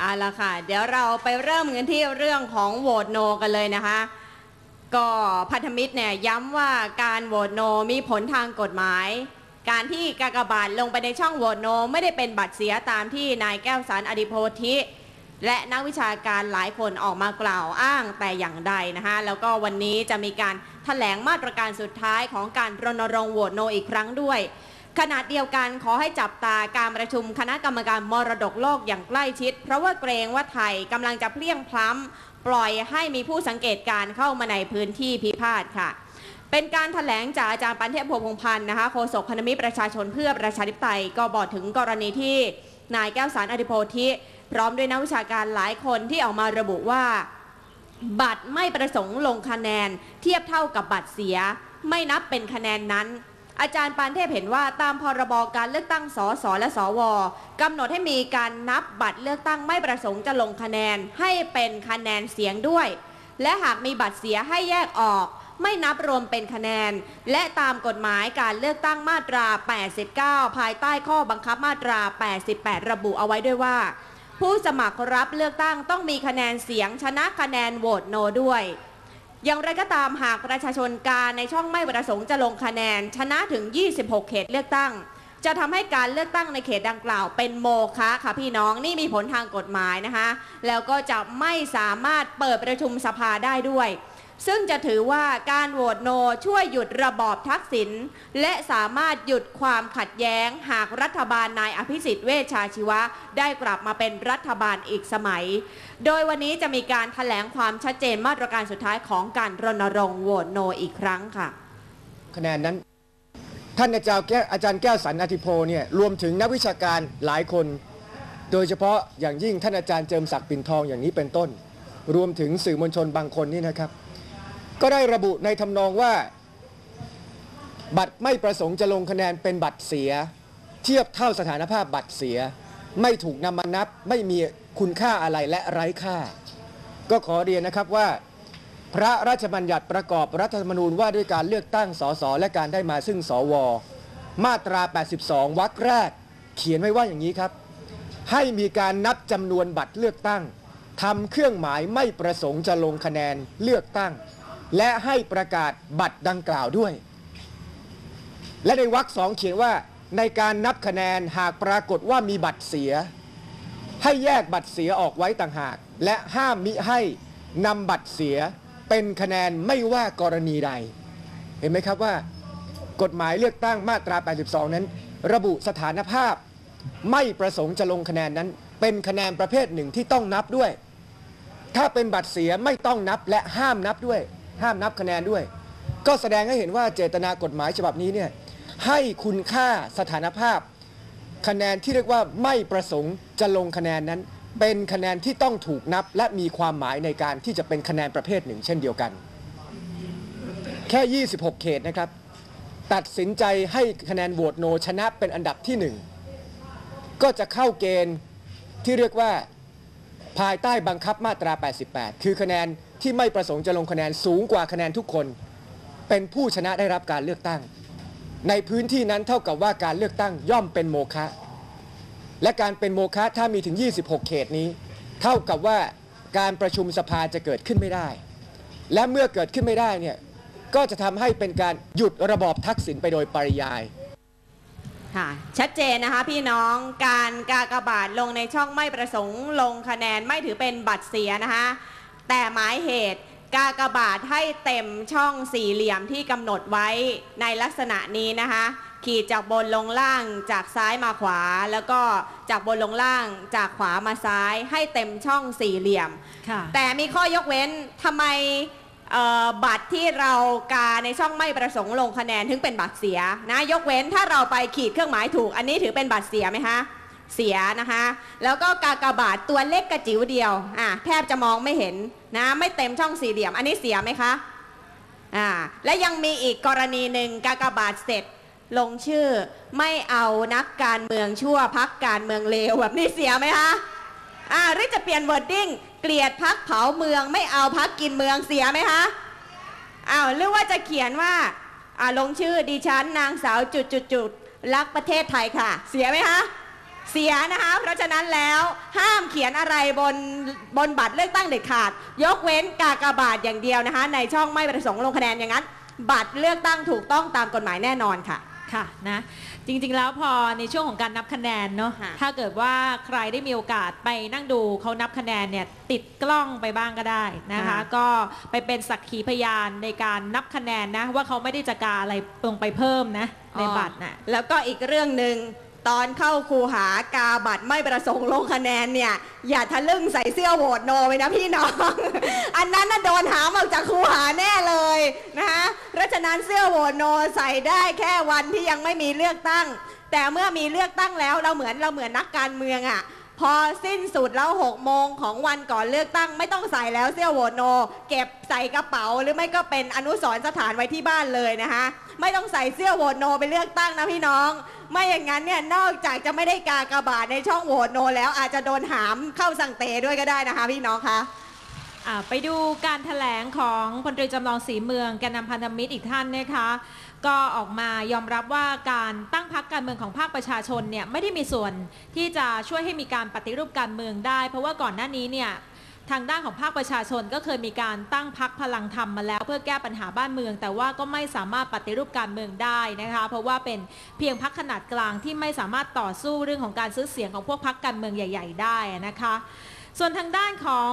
เอาละค่ะ เดี๋ยวเราไปเริ่มกันที่เรื่องของโหวตโนกันเลยนะคะ ก็พันธมิตรเนี่ยย้ำว่าการโหวตโนมีผลทางกฎหมาย การที่กากบาทลงไปในช่องโหวตโน ไม่ได้เป็นบัตรเสียตามที่นายแก้วสารอดิโพธิ และนักวิชาการหลายคนออกมากล่าวอ้างแต่อย่างใดนะคะ แล้วก็วันนี้จะมีการแถลงมาตรการสุดท้ายของการรณรงค์โหวตโนอีกครั้งด้วย ขณะเดียวกันขอให้จับตาการประชุมคณะกรรมการมรดกโลกอย่างใกล้ชิด เพราะว่าเกรงว่าไทยกำลังจะเพลี่ยงพล้ำปล่อยให้มีผู้สังเกตการเข้ามาในพื้นที่พิพาทค่ะ เป็นการถแถลงจากอาจารย์ปันเทพพวงพงพันธ์นะคะโฆษกพันธมิตรประชาชนเพื่อประชาธิปไตยก็บอกถึงกรณีที่นายแก้วสารอดิโพธิพร้อมด้วยนักวิชาการหลายคนที่ออกมาระบุว่า บัตรไม่ประสงค์ลงคะแนน เทียบเท่ากับบัตรเสีย ไม่นับเป็นคะแนนนั้น อาจารย์ปานเทพเห็นว่าตามพรบการเลือกตั้งสสและสวกำหนดให้มีการนับบัตรเลือกตั้งไม่ประสงค์จะลงคะแนนให้เป็นคะแนนเสียงด้วย และหากมีบัตรเสียให้แยกออก ไม่นับรวมเป็นคะแนน และตามกฎหมายการเลือกตั้งมาตรา 89 ภายใต้ข้อบังคับมาตรา 88 ระบุเอาไว้ด้วยว่า ผู้สมัครรับเลือกตั้งต้องมีคะแนนเสียงชนะคะแนนโหวตโนด้วย อย่างไรก็ตามหากประชาชนการในช่องไม่ประสงค์จะลงคะแนน ชนะถึง 26 เขตเลือกตั้ง จะทำให้การเลือกตั้งในเขตดังกล่าวเป็นโมฆะค่ะพี่น้องนี่มีผลทางกฎหมายนะคะ แล้วก็จะไม่สามารถเปิดประชุมสภาได้ด้วย ซึ่งจะถือว่าการโหวตโนช่วยหยุดระบอบทักษิณและสามารถหยุดความขัดแย้งหากรัฐบาลนายอภิสิทธิ์เวชชาชีวะ ได้กลับมาเป็นรัฐบาลอีกสมัย โดยวันนี้จะมีการถแถลงความชัดเจนมาตรการสุดท้ายของการรณรงค์โหวตโนอีกครั้งค่ะ คะแนนนั้น ท่านอาจารย์แก้วอาจารย์แก้วสันอธิโพเนี่ยรวมถึงนักวิชาการหลายคน โดยเฉพาะอย่างยิ่งท่านอาจารย์เจิมศักดิ์ปิ่นทองอย่างนี้เป็นต้น รวมถึงสื่อมวลชนบางคนนี่นะครับ ก็ได้ระบุในทำนองว่า บัตรไม่ประสงค์จะลงคะแนนเป็นบัตรเสีย เทียบเท่าสถานภาพบัตรเสีย ไม่ถูกนำมานับไม่มีคุณค่าอะไรและไร้ค่า ก็ขอเรียนนะครับว่า พระราชบัญญัติประกอบรัฐธรรมนูญว่าด้วยการเลือกตั้งสสและการได้มาซึ่งสว มาตรา 82 วรรคแรก เขียนไว้ว่าอย่างนี้ครับ ให้มีการนับจำนวนบัตรเลือกตั้งทำเครื่องหมายไม่ประสงค์จะลงคะแนนเลือกตั้ง และให้ประกาศบัตรดังกล่าวด้วย และในวรรคสองเขียนว่าในการนับคะแนนหากปรากฏว่ามีบัตรเสีย ให้แยกบัตรเสียออกไว้ต่างหาก และห้ามมิให้นำบัตรเสียเป็นคะแนนไม่ว่ากรณีใด เห็นไหมครับว่ากฎหมายเลือกตั้งมาตรา 82 นั้น ระบุสถานภาพไม่ประสงค์จะลงคะแนนนั้น เป็นคะแนนประเภทหนึ่งที่ต้องนับด้วย ถ้าเป็นบัตรเสียไม่ต้องนับและห้ามนับด้วย ห้ามนับคะแนนด้วย ก็แสดงให้เห็นว่าเจตนากฎหมายฉบับนี้เนี่ยให้คุณค่าสถานภาพ คะแนนที่เรียกว่าไม่ประสงค์จะลงคะแนนนั้น เป็นคะแนนที่ต้องถูกนับ และมีความหมายในการที่จะเป็นคะแนนประเภทหนึ่ง เช่นเดียวกัน แค่ 26 เขตนะครับ ตัดสินใจให้คะแนนโหวตโนชนะเป็นอันดับที่หนึ่งก็จะเข้าเกณฑ์ที่เรียกว่าภายใต้บังคับมาตรา 88 คือคะแนน ที่ไม่ประสงค์จะลงคะแนนสูงกว่าคะแนนทุกคน เป็นผู้ชนะได้รับการเลือกตั้ง ในพื้นที่นั้นเท่ากับว่าการเลือกตั้งย่อมเป็นโมฆะและการเป็นโมฆะถ้ามีถึง 26 เขตนี้ เท่ากับว่าการประชุมสภาจะเกิดขึ้นไม่ได้ และเมื่อเกิดขึ้นไม่ได้เนี่ยก็จะทำให้เป็นการหยุดระบอบทักษิณไปโดยปริยายค่ะชัดเจนนะคะพี่น้องการกากบาทลงในช่องไม่ประสงค์ลงคะแนนไม่ถือเป็นบัตรเสียนะคะ แต่หมายเหตุกากบาทให้เต็มช่องสี่เหลี่ยมที่กำหนดไว้ในลักษณะนี้นะคะ ขีดจากบนลงล่างจากซ้ายมาขวา แล้วก็จากบนลงล่างจากขวามาซ้ายให้เต็มช่องสี่เหลี่ยมค่ะแต่มีข้อยกเว้นทำไมเอ่อบัตรที่เรากาในช่องไม่ประสงค์ลงคะแนนถึงเป็นบัตรเสียนะยกเว้นถ้าเราไปขีดเครื่องหมายถูก อันนี้ถือเป็นบัตรเสียไหมคะเสียนะคะ แล้วก็กากบาทตัวเล็กกระจิ๋วเดียวอะแทบจะมองไม่เห็น นะไม่เต็มช่องสี่เหลี่ยม อันนี้เสียไหมคะอ่าและยังมีอีกกรณีหนึ่งกากบาทเสร็จลงชื่อไม่เอานักการเมืองชั่วพักการเมืองเลวแบบนี้เสียไหมคะอ่าหรือจะเปลี่ยนเวอร์ดดิ้งเกลียดพักเผาเมืองไม่เอาพักกินเมืองเสียไหมคะอ้าวหรือว่าจะเขียนว่าอ่าลงชื่อดิฉันนางสาวจุดจุดจุดรักประเทศไทยค่ะ เสียไหมคะ เสียนะคะ เพราะฉะนั้นแล้วห้ามเขียนอะไรบนบนบัตรเลือกตั้งเด็ดขาด ยกเว้นกากบาทอย่างเดียวนะคะ ในช่องไม่ประสงค์ลงคะแนนอย่างนั้น บัตรเลือกตั้งถูกต้องตามกฎหมายแน่นอนค่ะ ค่ะนะจริงๆแล้วพอในช่วงของการนับคะแนนเนาะค่ะถ้าเกิดว่าใครได้มีโอกาสไปนั่งดูเขานับคะแนนเนี่ยติดกล้องไปบ้างก็ได้นะคะก็ไปเป็นสักขีพยานในการนับคะแนนนะว่าเขาไม่ได้จะกาอะไรลงไปเพิ่มนะในบัตรน่ะแล้วก็อีกเรื่องหนึ่ง ตอนเข้าคูหากาบัตรไม่ประสงค์ลงคะแนนเนี่ย อย่าทะลึ่งใส่เสื้อโหวตโนไปนะพี่น้อง อันนั้นน่ะโดนหามออกจากคูหาแน่เลยนะคะเพราะฉะนั้นเสื้อโหวตโนใส่ได้แค่วันที่ยังไม่มีเลือกตั้ง แต่เมื่อมีเลือกตั้งแล้วเราเหมือนเราเหมือนนักการเมืองอะ่ะ พอสิ้นสุดแล้ว6โมงของวันก่อนเลือกตั้ง ไม่ต้องใส่แล้วเสื้อโหวตโน เก็บใส่กระเป๋าหรือไม่ก็เป็นอนุสรณ์สถานไว้ที่บ้านเลยนะคะไม่ต้องใส่เสื้อโหวตโนไปเลือกตั้งนะพี่น้อง ไม่อย่างนั้นเนี่ยนอกจากจะไม่ได้กากระบาทในช่องโหวตโน แล้วอาจจะโดนหามเข้าสั่งเตด้วยก็ได้นะคะ พี่น้องคะไปดูการถแถลงของพลตรีจำลองศรีเมืองแกนนำพันธมิตรอีกท่านนะคะ ก็ออกมายอมรับว่าการตั้งพักการเมืองของภาคประชาชนเนี่ยไม่ได้มีส่วนที่จะช่วยให้มีการปฏิรูปการเมืองได้ เพราะว่าก่อนหน้านี้เนี่ยทางด้านของภาคประชาชนก็เคยมีการตั้งพักพลังธรรมมาแล้ว เพื่อแก้ปัญหาบ้านเมือง แต่ว่าก็ไม่สามารถปฏิรูปการเมืองได้นะคะเพราะว่าเป็นเพียงพักขนาดกลางที่ไม่สามารถต่อสู้เรื่องของการซื้อเสียงของพวกพักการเมืองใหญ่ ๆ ได้นะคะ ส่วนทางด้านของ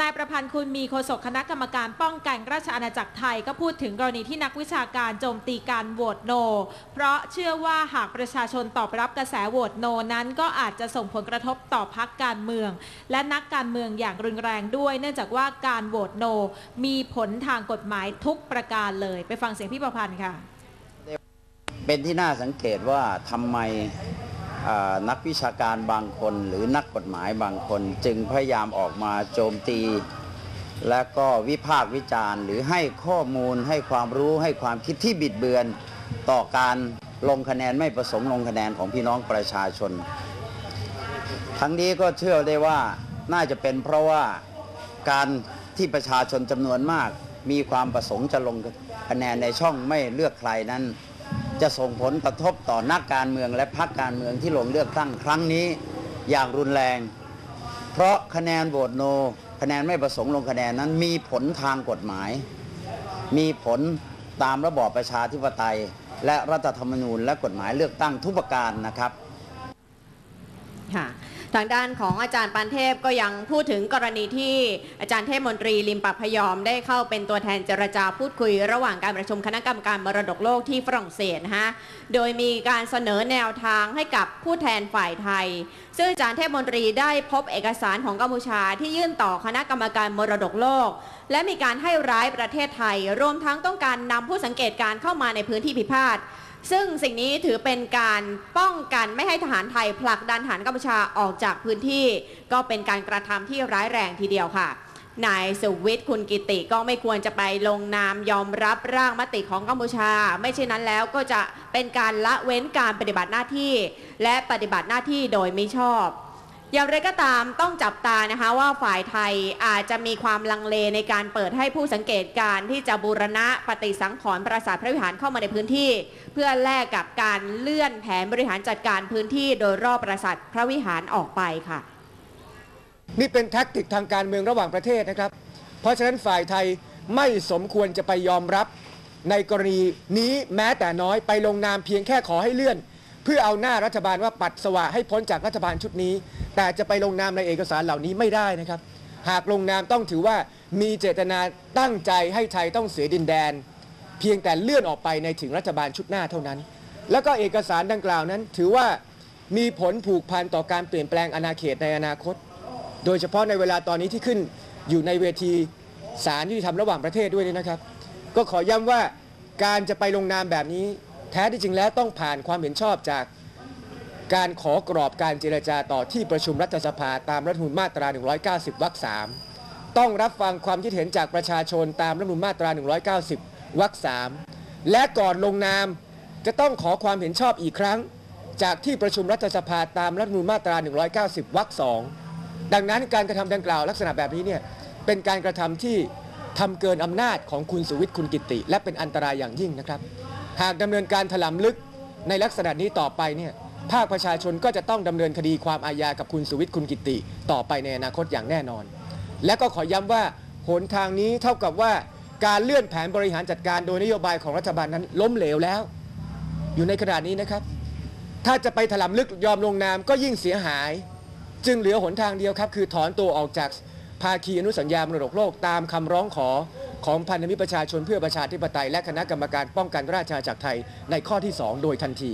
นายประพันธ์คุณมีโฆษกคณะกรรมการป้องกันราชอาณาจักรไทยก็พูดถึงกรณีที่นักวิชาการโจมตีการโหวตโน เพราะเชื่อว่าหากประชาชนตอบรับกระแสโหวตโนนั้นก็อาจจะส่งผลกระทบต่อพักการเมือง และนักการเมืองอย่างรุนแรงด้วย เนื่องจากว่าการโหวตโน มีผลทางกฎหมายทุกประการเลย ไปฟังเสียงพี่ประพันธ์ค่ะ เป็นที่น่าสังเกตว่าทำไม นักวิชาการบางคน หรือนักกฎหมายบางคน จึงพยายามออกมาโจมตี และก็วิพากษ์วิจารณ์ หรือให้ข้อมูลให้ความรู้ให้ความคิดที่บิดเบือน ต่อการลงคะแนนไม่ประสงค์ลงคะแนนของพี่น้องประชาชน ทั้งนี้ก็เชื่อได้ว่าน่าจะเป็นเพราะว่าการที่ประชาชนจำนวนมาก มีความประสงค์จะลงคะแนนในช่องไม่เลือกใครนั้น จะส่งผลกระทบต่อนักการเมืองและพรรคการเมืองที่ลงเลือกตั้งครั้งนี้อย่างรุนแรง เพราะคะแนนโหวตโน คะแนนไม่ประสงค์ลงคะแนนนั้นมีผลทางกฎหมาย มีผลตามระบอบประชาธิปไตย และรัฐธรรมนูญและกฎหมายเลือกตั้งทุกประการนะครับค่ะ ทางด้านของอาจารย์ปานเทพก็ยังพูดถึงกรณีที่อาจารย์เทพมนตรีลิมปัพพยอมได้เข้าเป็นตัวแทนเจรจาพูดคุย ระหว่างการประชุมคณะกรรมการมรดกโลกที่ฝรั่งเศสนะฮะโดยมีการเสนอแนวทางให้กับผู้แทนฝ่ายไทย ซึ่งอาจารย์เทพมนตรีได้พบเอกสารของกัมพูชาที่ยื่นต่อคณะกรรมการมรดกโลก และมีการให้ร้ายประเทศไทย รวมทั้งต้องการนำผู้สังเกตการณ์เข้ามาในพื้นที่พิพาท ซึ่งสิ่งนี้ถือเป็นการป้องกันไม่ให้ทหารไทยผลักดันทหารกัมพูชาออกจากพื้นที่ ก็เป็นการกระทำที่ร้ายแรงทีเดียวค่ะนายสุวิทย์คุณกิติก็ไม่ควรจะไปลงนามยอมรับร่างมติของกัมพูชา ไม่เช่นนั้นแล้วก็จะเป็นการละเว้นการปฏิบัติหน้าที่ และปฏิบัติหน้าที่โดยไม่ชอบ อย่างไรก็ตามต้องจับตานะคะว่าฝ่ายไทยอาจจะมีความลังเลในการเปิดให้ผู้สังเกตการณ์ที่จะบูรณะปฏิสังขรณ์ปราสาทพระวิหารเข้ามาในพื้นที่ เพื่อแลกกับการเลื่อนแผนบริหารจัดการพื้นที่โดยรอบปราสาทพระวิหารออกไปค่ะ นี่เป็นแท็กติกทางการเมืองระหว่างประเทศนะครับ เพราะฉะนั้นฝ่ายไทยไม่สมควรจะไปยอมรับ ในกรณีนี้แม้แต่น้อยไปลงนามเพียงแค่ขอให้เลื่อน เพื่อเอาหน้ารัฐบาลว่าปัดสวะให้พ้นจากรัฐบาลชุดนี้ แต่จะไปลงนามในเอกสารเหล่านี้ไม่ได้นะครับ หากลงนามต้องถือว่ามีเจตนาตั้งใจให้ไทยต้องเสียดินแดน เพียงแต่เลื่อนออกไปในถึงรัฐบาลชุดหน้าเท่านั้น แล้วก็เอกสารดังกล่าวนั้น ถือว่ามีผลผูกพันต่อการเปลี่ยนแปลงอาณาเขตในอนาคต โดยเฉพาะในเวลาตอนนี้ที่ขึ้นอยู่ในเวทีศาลยุติธรรมระหว่างประเทศด้วยนี่นะครับ ก็ขอย้ำว่าการจะไปลงนามแบบนี้ แท้ที่จริงแล้วต้องผ่านความเห็นชอบจาก การขอกรอบการเจรจาต่อที่ประชุมรัฐสภาตามรัฐธรรมนูญมาตรา 190 วรรค3ต้องรับฟังความคิดเห็นจากประชาชนตามรัฐธรรมนูญมาตรา 190 วรรค3และก่อนลงนามจะต้องขอความเห็นชอบอีกครั้ง จากที่ประชุมรัฐสภาตามรัฐธรรมนูญมาตรา 190 วรรค2ดังนั้นการกระทำดังกล่าวลักษณะแบบนี้เนี่ยเป็นการกระทำที่ทำเกินอำนาจของคุณสุวิทย์คุณกิติ และเป็นอันตรายอย่างยิ่งนะครับ หากดำเนินการถลำลึกในลักษณะนี้ต่อไปเนี่ย ภาคประชาชนก็จะต้องดำเนินคดีความอาญากับคุณสุวิทย์คุณกิติ ต่อไปในอนาคตอย่างแน่นอน และก็ขอย้ำว่าหนทางนี้เท่ากับว่าการเลื่อนแผนบริหารจัดการโดยนโยบายของรัฐบาลนั้นล้มเหลวแล้ว อยู่ในขณะนี้นะครับ ถ้าจะไปถลำลึกยอมลงนามก็ยิ่งเสียหาย จึงเหลือหนทางเดียวครับ คือถอนตัวออกจากภาคีอนุสัญญามรดกโลกตามคำร้องขอของพันธมิตรประชาชนเพื่อประชาธิปไตยและคณะกรรมการป้องกันราชอาณาจักรไทยในข้อที่ 2 โดยทันที